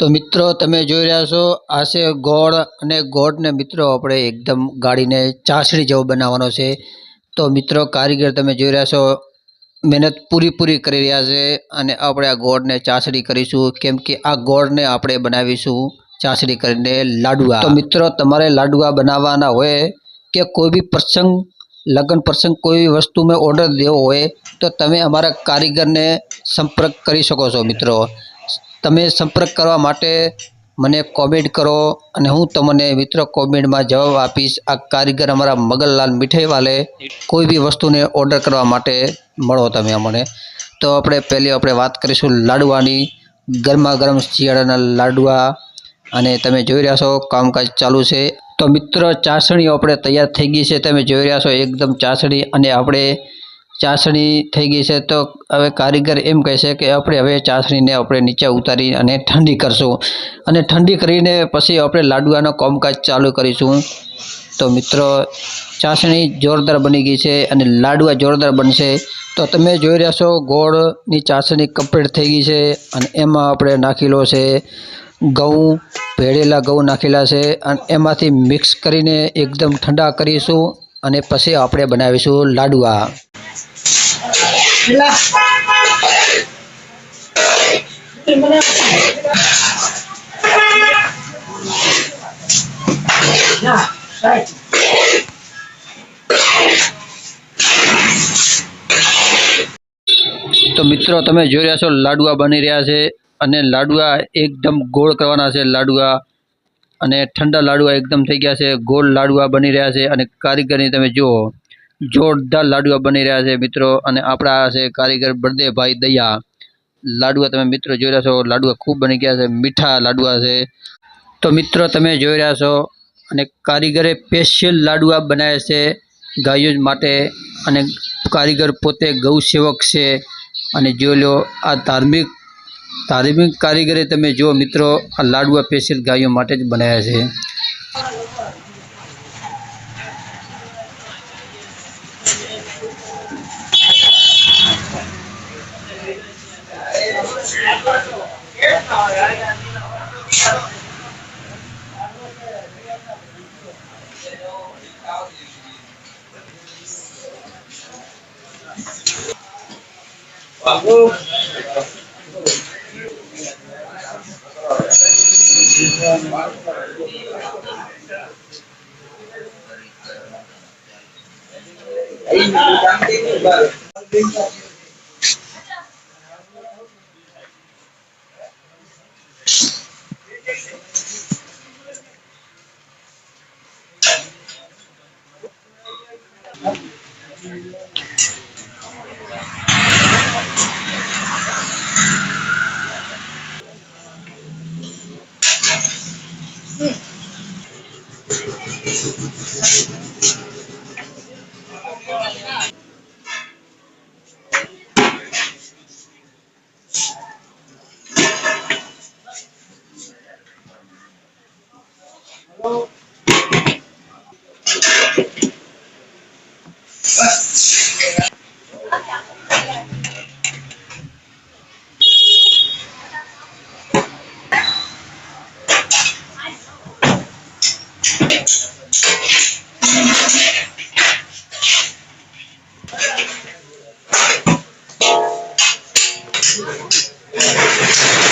તો મિત્રો, તમે જોઈ રહ્યા છો, આ છે ગોળ અને ગોળને મિત્રો આપણે એકદમ ગાળીને ચાસણી જેવો બનાવવાનો છે. તો મિત્રો, કારીગર તમે જોઈ રહ્યા છો, મહેનત પૂરી કરી રહ્યા છે અને આપણે આ ગોળને ચાસણી કરીશું. કેમ કે આ ગોળને આપણે બનાવીશું ચાસણી કરીને લાડુઆ. તો મિત્રો, તમારે લાડુઆ બનાવવાના હોય કે કોઈ બી પ્રસંગ, લગ્ન પ્રસંગ કોઈ બી વસ્તુમાં ઓર્ડર દેવો હોય, તો તમે અમારા કારીગરને સંપર્ક કરી શકો છો મિત્રો. તમે સંપર્ક કરવા માટે મને કોમેન્ટ કરો અને હું તમને મિત્રો કોમેન્ટમાં જવાબ આપીશ. આ કારીગર અમારા મગનલાલ મીઠાઈવાલે કોઈ બી વસ્તુને ઓર્ડર કરવા માટે મળો તમે અમને. તો આપણે પહેલી આપણે વાત કરીશું લાડવાની. ગરમા ગરમ શિયાળાના લાડવા. અને તમે જોઈ રહ્યા છો, કામકાજ ચાલુ છે. તો મિત્રો ચાસણીઓ આપણે તૈયાર થઈ ગઈ છે. તમે જોઈ રહ્યા છો, એકદમ ચાસણી. અને આપણે ચાસણી થઈ ગઈ છે, તો હવે કારીગર એમ કહે છે કે આપણે હવે ચાસણીને આપણે નીચે ઉતારી અને ઠંડી કરશું. અને ઠંડી કરીને પછી આપણે લાડવાનો કામકાજ ચાલુ કરીશું. તો મિત્રો, ચાસણી જોરદાર બની ગઈ છે અને લાડવા જોરદાર બનશે. તો તમે જોઈ રહ્યા છો, ગોળની ચાસણી કમ્પ્લીટ થઈ ગઈ છે અને એમાં આપણે નાખેલો છે ઘઉં, ભેળેલા ઘઉં નાખેલા છે અને એમાંથી મિક્સ કરીને એકદમ ઠંડા કરીશું અને પછી આપણે બનાવીશું લાડવા તો મિત્રો, તમે જોઈ રહ્યા છો, લાડવા બની રહ્યા છે અને લાડવા એકદમ ગોળ કરવાના છે, લાડવા. અને ઠંડા લાડવા એકદમ થઈ ગયા છે, ગોળ લાડવા બની રહ્યા છે અને કારીગરની તમે જુઓ. જોરદાર લાડવા બની રહ્યા છે મિત્રો. અને આપણા છે કારીગર બળદેવભાઈ દયા. લાડવા તમે મિત્રો જોઈ રહ્યા છો. લાડવા ખૂબ બની ગયા છે. મીઠા લાડવા છે. તો મિત્રો તમે જોઈ રહ્યા છો. અને કારીગરે સ્પેશિયલ લાડવા બનાવ્યા છે ગાયો માટે. અને કારીગર પોતે ગૌ સેવક છે. અને જો લો, આ ધાર્મિક ધાર્મિક કારીગરે તમે જુઓ મિત્રો, આ લાડવા સ્પેશિયલ ગાયો માટે જ બનાવ્યા છે. Vamos. Aí, não dá, não tem lugar. Hello. Thank you.